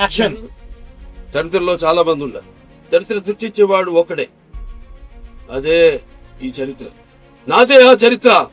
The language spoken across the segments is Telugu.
యాక్షన్ చరిత్రలో చాలా మంది ఉన్నారు. చరిత్ర సృష్టించేవాడు ఒకడే. అదే ఈ చరిత్ర. నాదే ఆ చరిత్ర.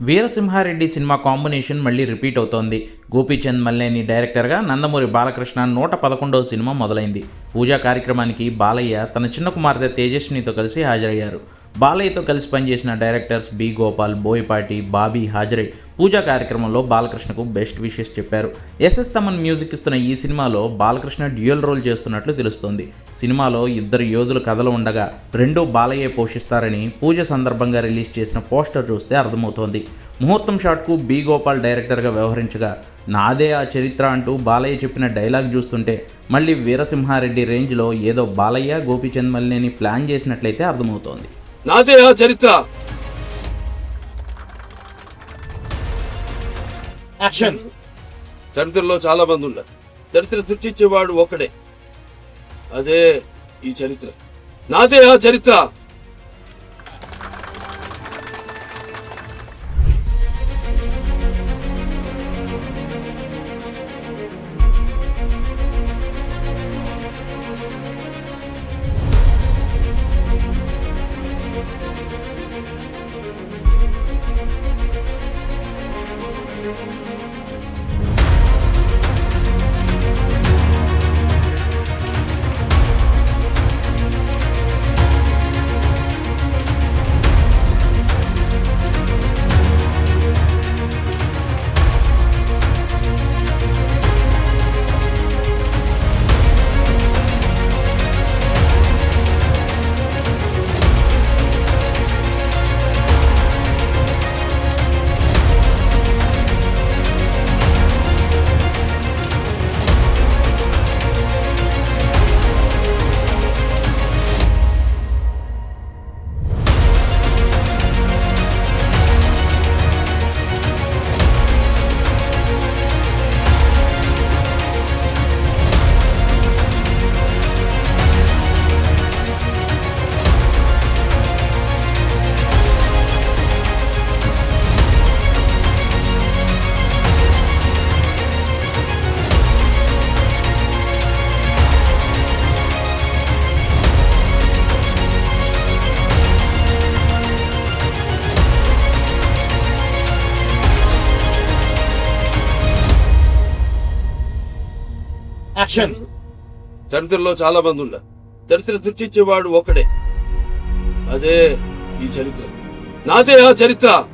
వీరసింహారెడ్డి సినిమా కాంబినేషన్ మళ్ళీ రిపీట్ అవుతోంది. గోపీచంద్ మల్లేని డైరెక్టర్గా నందమూరి బాలకృష్ణ నూట పదకొండవ సినిమా మొదలైంది. పూజా కార్యక్రమానికి బాలయ్య తన చిన్న కుమార్తె తేజస్వినితో కలిసి హాజరయ్యారు. బాలయ్యతో కలిసి పనిచేసిన డైరెక్టర్స్ బి గోపాల్ బోయపాటి బాబీ హాజరే పూజా కార్యక్రమంలో బాలకృష్ణకు బెస్ట్ విషెస్ చెప్పారు. ఎస్ఎస్ తమన్ మ్యూజిక్ ఇస్తున్న ఈ సినిమాలో బాలకృష్ణ డ్యూయల్ రోల్ చేస్తున్నట్లు తెలుస్తోంది. సినిమాలో ఇద్దరు యోధుల కథలు ఉండగా రెండూ బాలయ్య పోషిస్తారని పూజ సందర్భంగా రిలీజ్ చేసిన పోస్టర్ చూస్తే అర్థమవుతోంది. ముహూర్తం షాట్కు బి గోపాల్ డైరెక్టర్గా వ్యవహరించగా నాదే ఆ చరిత్ర అంటూ బాలయ్య చెప్పిన డైలాగ్ చూస్తుంటే మళ్ళీ వీరసింహారెడ్డి రేంజ్లో ఏదో బాలయ్య గోపీచంద్ మల్లేని ప్లాన్ చేసినట్లయితే అర్థమవుతోంది. నాదే ఆ చరిత్ర. యాక్షన్ చరిత్రలో చాలా మంది ఉన్నారు. చరిత్ర సృష్టించేవాడు ఒకడే. అదే ఈ చరిత్ర. నాదే ఆ చరిత్ర. యాక్షన్ చరిత్రలో చాలా మంది ఉన్నారు. చరిత్ర సృష్టించేవాడు ఒకడే. అదే ఈ చరిత్ర. నాదే ఆ చరిత్ర.